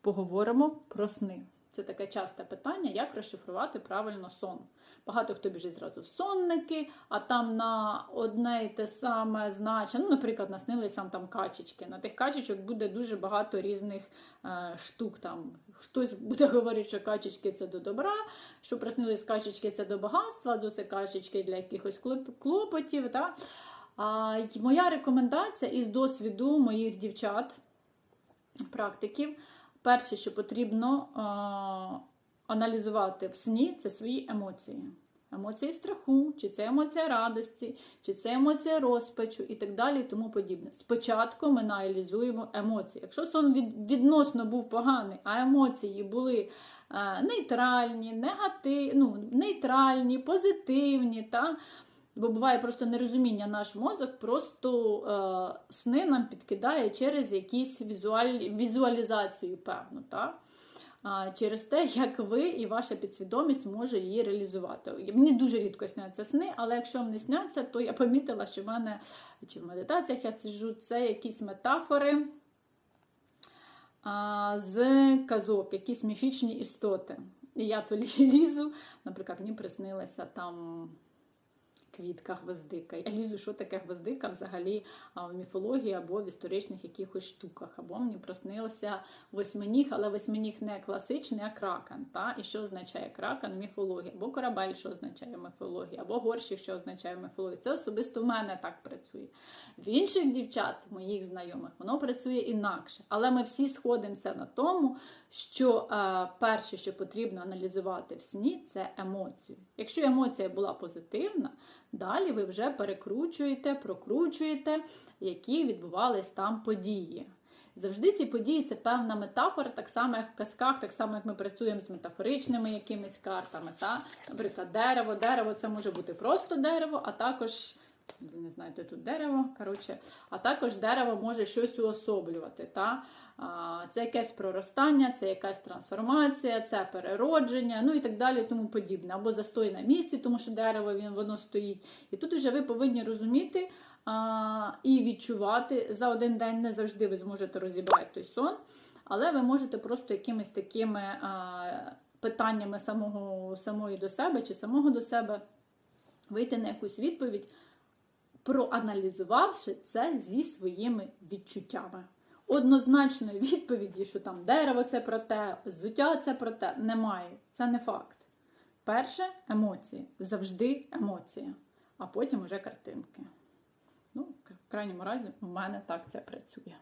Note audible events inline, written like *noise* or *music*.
поговоримо про сни. Це таке часте питання, як розшифрувати правильно сон. Багато хто біжить зразу в сонники, а там на одне й те саме значення. Ну, наприклад, наснилися там качечки. На тих качечок буде дуже багато різних е, штук. Там хтось буде *laughs* говорити, що качечки це до добра, що приснились качечки це до багатства, до качечки для якихось клопотів. Та? А, моя рекомендація із досвіду моїх дівчат, практиків, перше, що потрібно а, аналізувати в сні, це свої емоції. Емоції страху, чи це емоція радості, чи це емоція розпачу і так далі, і тому подібне. Спочатку ми аналізуємо емоції. Якщо сон від, відносно був поганий, а емоції були е, нейтральні, негатив, ну, нейтральні, позитивні, та, бо буває просто нерозуміння, наш мозок просто е, сни нам підкидає через якісь візуаль, візуалізацію, певну. Та? А, через те, як ви і ваша підсвідомість може її реалізувати. Мені дуже рідко сняться сни, але якщо вони сняться, то я помітила, що в мене чи в медитаціях я сиджу, це якісь метафори з казок, якісь міфічні істоти. І я то *laughs* лізу, наприклад, мені приснилася там. Квітка гвоздика. Я лізу, що таке гвоздика взагалі в міфології або в історичних якихось штуках. Або мені проснився восьминіг, але восьминіг не класичний, а кракен. Та? І що означає кракен в міфології? Або корабель, що означає в міфології, або горщик, що означає в міфології. Це особисто в мене так працює. В інших дівчат, моїх знайомих, воно працює інакше. Але ми всі сходимося на тому, що е, перше, що потрібно аналізувати в сні, це емоцію. Якщо емоція була позитивна, далі ви вже перекручуєте, прокручуєте, які відбувались там події. Завжди ці події це певна метафора, так само, як в казках, так само, як ми працюємо з метафоричними якимись картами. Та? Наприклад, дерево. Дерево це може бути просто дерево, а також. Не знаєте, тут дерево, коротше, а також дерево може щось уособлювати. Та? Це якесь проростання, це якась трансформація, це переродження, ну і так далі, тому подібне. Або застой на місці, тому що дерево він, воно стоїть. І тут вже ви повинні розуміти а, і відчувати. За один день не завжди ви зможете розібрати той сон, але ви можете просто якимись такими а, питаннями самого, самої до себе чи самого до себе вийти на якусь відповідь, проаналізувавши це зі своїми відчуттями. Однозначної відповіді, що там дерево це про те, взуття це про те, немає. Це не факт. Перше емоції. Завжди емоція, а потім уже картинки. Ну, в крайньому разі, в мене так це працює.